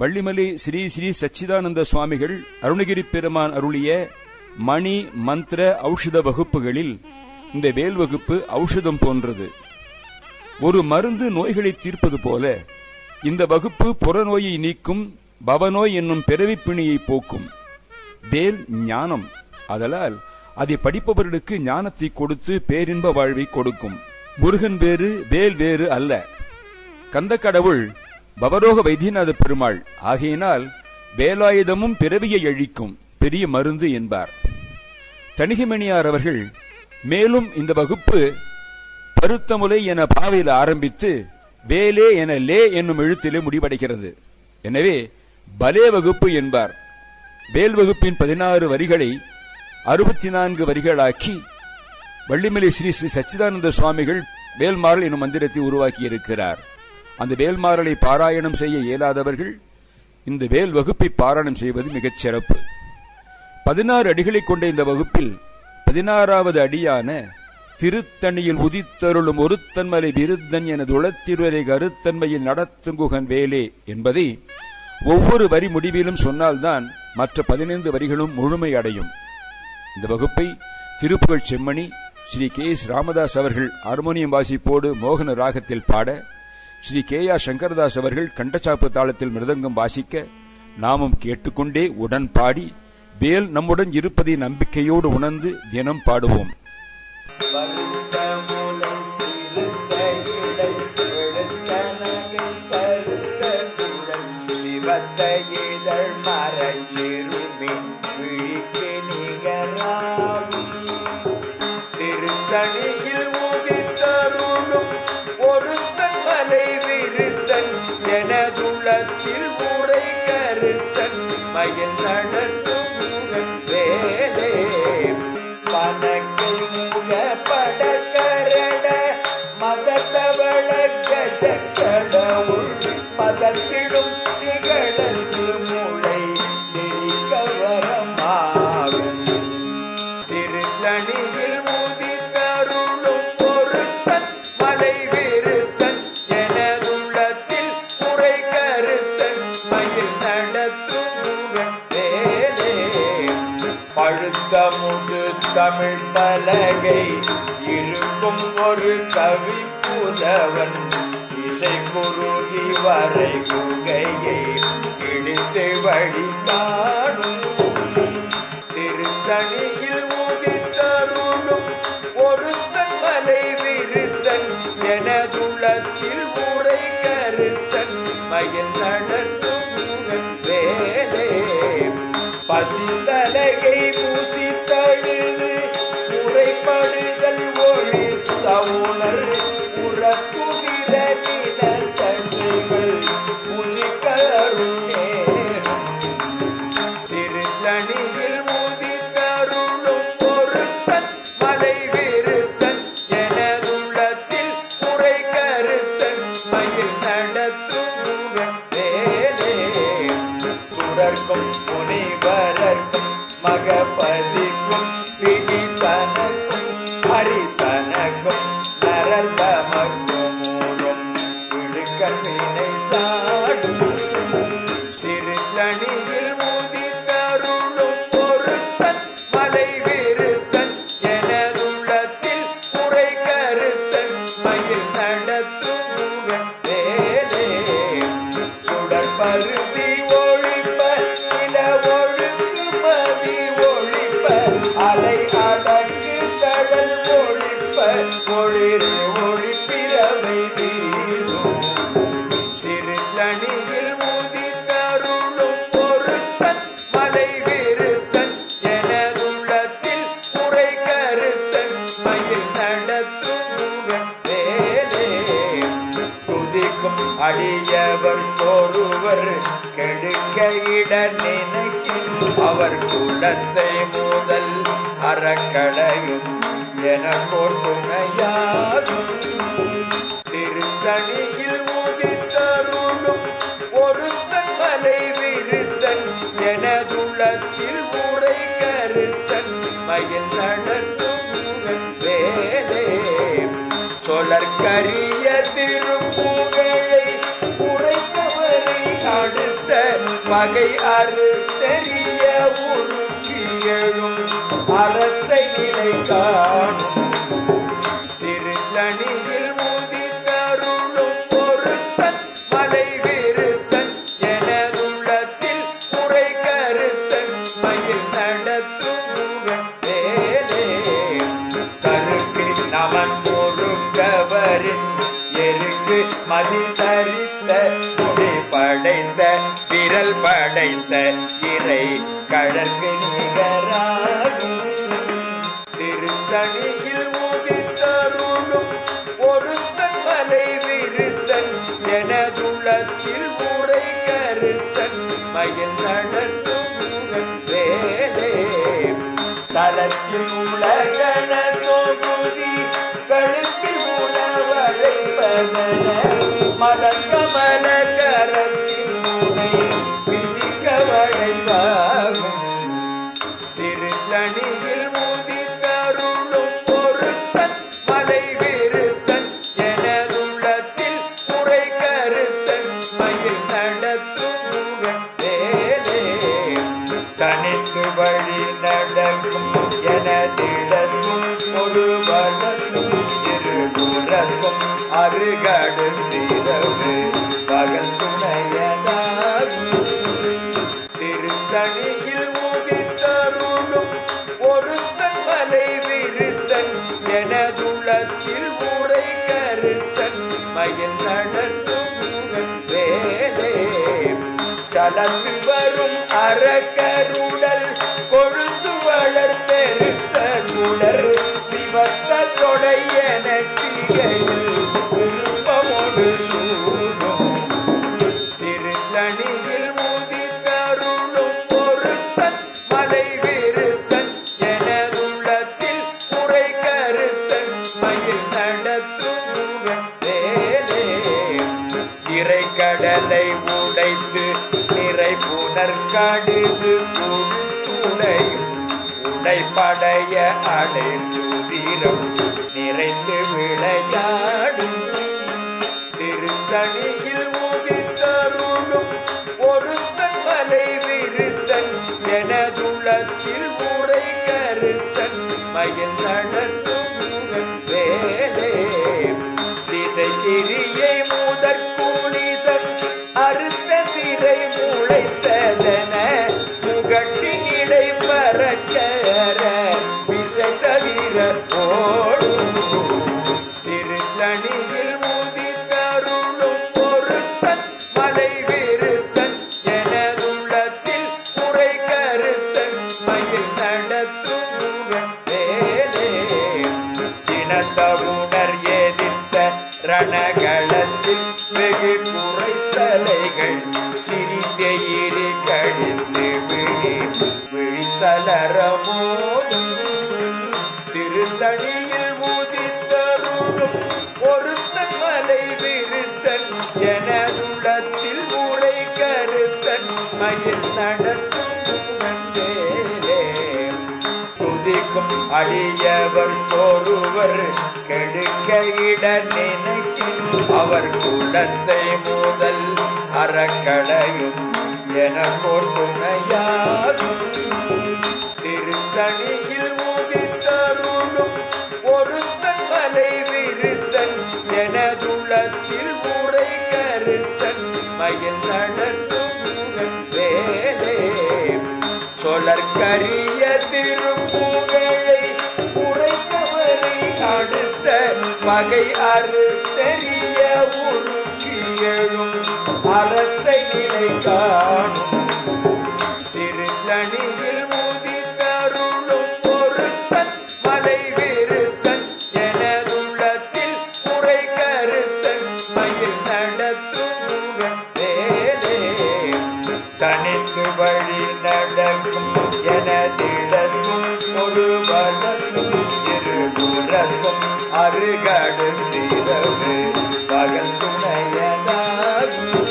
வள்ளிமலை ஸ்ரீ ஸ்ரீ சச்சிதானந்த சுவாமிகள் அருணகிரி பெருமான் அருளிய மணி மந்திர ஔஷத வகுப்புகளில் இந்த வேல் வகுப்பு ஔஷதம் போன்றது. ஒரு மருந்து நோய்களை தீர்ப்பது போல இந்த வகுப்பு புறநோயை நீக்கும் பவநோய் என்னும் பிறவிப் பிணியை போக்கும். வேல் ஞானம். அதலால் அதை படிப்பவர்களுக்கு ஞானத்தை கொடுத்து பேரின்ப வாழ்வை கொடுக்கும். முருகன் வேறு வேல் வேறு அல்ல. கந்த கடவுள் பவரோக வைத்தியநாத பெருமாள். ஆகையினால் வேலாயுதமும் பிறவியை அழிக்கும் பெரிய மருந்து என்பார். தணிகைமணியார் அவர்கள் மேலும் இந்த வகுப்பு பருத்தமுலை என பாவையில் ஆரம்பித்து வேலே என லே என்னும் எழுத்திலே முடிவடைகிறது. எனவே பலே வகுப்பு என்பார். வேல் வகுப்பின் பதினாறு வரிகளை அறுபத்தி நான்கு வரிகளாக்கி வள்ளிமலை ஸ்ரீ ஸ்ரீ சச்சிதானந்த சுவாமிகள் வேல்மாறல் எனும் மந்திரத்தை உருவாக்கி இருக்கிறார் அந்த வேல்மாறலை பாராயணம் செய்ய இயலாதவர்கள் இந்த வேல் வகுப்பை பாராயணம் செய்வது மிகச் சிறப்பு. பதினாறு அடிகளை கொண்ட இந்த வகுப்பில் பதினாறாவது அடியான திருத்தணியில் உதித்தருளும் ஒருத்தன்மலை விருத்தன் எனது துளத்திருவரை கருத்தன்மையில் நடத்துங்குகன் வேலே என்பதை ஒவ்வொரு வரி முடிவிலும் சொன்னால்தான் மற்ற பதினைந்து வரிகளும் முழுமை அடையும். இந்த வகுப்பை திருப்புகழ் செம்மணி ஸ்ரீ கே எஸ் ராமதாஸ் அவர்கள் ஹார்மோனியம் வாசிப்போடு மோகன ராகத்தில் பாட ஸ்ரீ கே ஆர் சங்கரதாஸ் அவர்கள் கண்டச்சாப்பு தாளத்தில் மிருதங்கம் வாசிக்க நாமும் கேட்டுக்கொண்டே உடன் பாடி வேல் நம்முடன் இருப்பதை நம்பிக்கையோடு உணர்ந்து தினம் பாடுவோம். வருத்த விழிக்கு சிறுத்த திருத்தணி எனதுள்ளத்தில் முறை கருத்தன் பயன் நடத்த பலகை இருக்கும் ஒரு கவி புதவன். இசை குருகி வரை குகையை இடித்து வழி காணும். திருத்தணியில் முதித்தருளும் ஒருத்தன் மலை விருத்தன். எனதுளத்தில் முறை கருத்தன். மயில் நடத்தும் வேலை அடியவர் ஒருவர் கெடுக்க இட நினைக்கின் அவர் குலத்தை முதல் அறக்கடையும் எனக்கோர் துணையாகும் திருத்தணியில் முதித்தருளும் ஒருத்தன் மலை விருத்தன் எனதுள்ளத்தில் முறை கருத்தன் மயில் நடத்தும் வேலே. சொலற்கரிய பகை அறுத்தெறிய உருக்கியழும் அறத்தை நிலை காணும் திருத்தணியில் முதித்தருளும் பொருத்தன் மலை விருத்தன் எனதுள்ளத்தில் குறை கருத்தன் மயில் நடத்தும் முகன் வேலே கருக்கு நமன் முழுக்கவரின் எருக்கு மதி தரித்த விரல் படைத்த இறை கடற்கு நிகராகும். திருத்தணியில் முதித்தருளும் ஒருத்தன் மலை விருத்தன் எனதுள்ளத்தில் முறை கருத்தன் மயில் நடத்தும் வேலே. தலத்தில் உலகன தோகும் திருத்தணியில் முதித்தருளும் ஒருத்தன் மலை விருத்தன் எனதுள்ளத்தில் முறை கருத்தன். மயில் நடத்தும் வேலே சலந்து வரும் அறக்கருடல் கொழுந்து வளர் பெருத்த சிவத்த தொடை கடலை உடைத்து நிறை புனர்கடுகு துணையும் உடைப்படைய அடைந்து வீரம் நிறைந்து விளையாடும். திருத்தணியில் முகித்தருளும் ஒருத்தன் மலை விருத்தன் எனதுள்ளத்தில் முறை கருத்தன் மயில் நடத்த ரணகளத்தில் வெகு குறைத்தலைகள் சிரித்த இரு கழித்து விழி விழித்தலரமோதும் திருத்தணியில் முதித்தருளும் ஒருத்தன் மலை விருத்தன் எனதுள்ளத்தில் முறை கருத்தன் மயில் நடத்தும் துதிக்கும் அடியவர் ஒருவர் கெடுக்க இட நினைக்கின் அவர் குலத்தை முதல் அறக்கடையும் என துணையாரும் திருத்தணியில் முதித்தருளும் ஒருத்தன் மலை விருத்தன் எனதுள்ளத்தில் முறை கருத்தன் மயில் நடத்தும் வேலே. சொலர்கரி பகை அறுத்தெறிய உருக்கியழும் அறத்தை நிலை காணும். திருத்தணியில் முதித்தருளும் பொருத்தன் மலை விருத்தன் எனதுள்ளத்தில் குறை கருத்தன். மயில் நடத்தும் தனித்து வழி நடக்கும் எனதிடத்தும் ஒரு வள வளர்க்கும் இருபுறக்கும் அருகடுத்திரவு பகல் துணையதாகும்.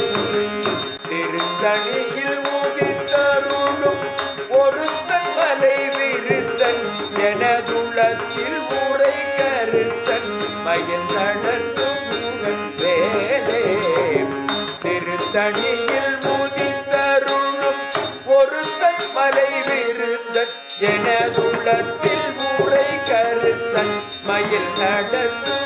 திருத்தணியில் முதித்தருளும் ஒருத்தன் மலை விருத்தன் எனதுளத்தில் முறை கருத்தன் மயில் நடத்தும் வேலே. திருத்தணியில் முதித்த மலை விருந்தன் எனதுள்ளத்தில் ஊரை கருத்தன். மயில் நடந்து